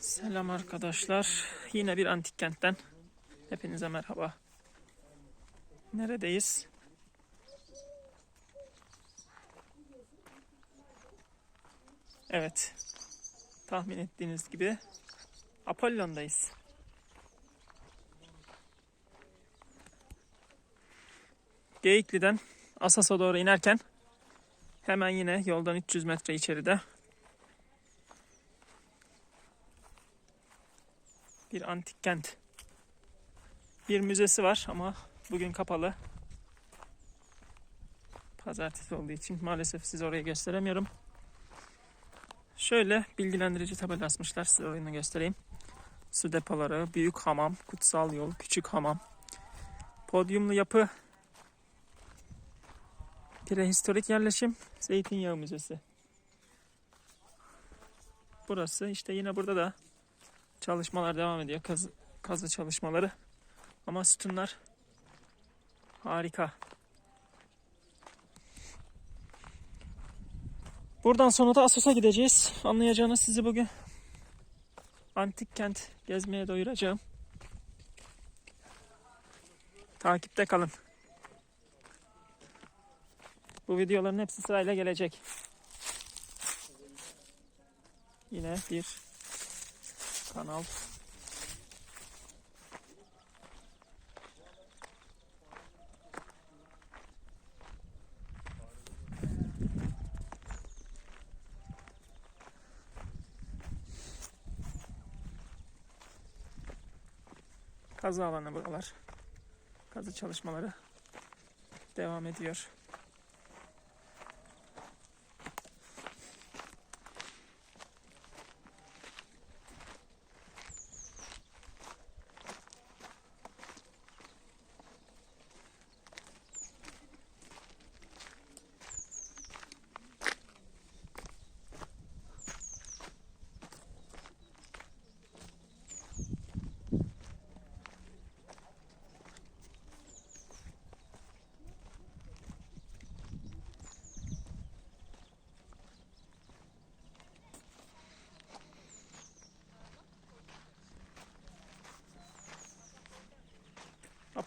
Selam arkadaşlar. Yine bir antik kentten. Hepinize merhaba. Neredeyiz? Evet. Tahmin ettiğiniz gibi Apollon'dayız. Geyikli'den Asas'a doğru inerken hemen yine yoldan 300 metre içeride bir antik kent. Bir müzesi var ama bugün kapalı. Pazartesi olduğu için maalesef size orayı gösteremiyorum. Şöyle bilgilendirici tabela asmışlar. Size orayını göstereyim. Su depoları, büyük hamam, kutsal yol, küçük hamam, podyumlu yapı, prehistorik yerleşim, zeytinyağı müzesi. Burası işte yine burada da çalışmalar devam ediyor. Kazı, kazı çalışmaları. Ama sütunlar harika. Buradan sonra da Assos'a gideceğiz. Anlayacağınız sizi bugün antik kent gezmeye doyuracağım. Takipte kalın. Bu videoların hepsi sırayla gelecek. Yine bir kanal Kazı alanı buralar. Kazı çalışmaları devam ediyor.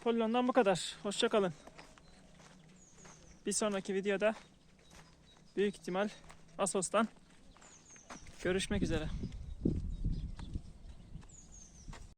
Apollon'dan bu kadar. Hoşçakalın. Bir sonraki videoda büyük ihtimal Asos'tan görüşmek üzere.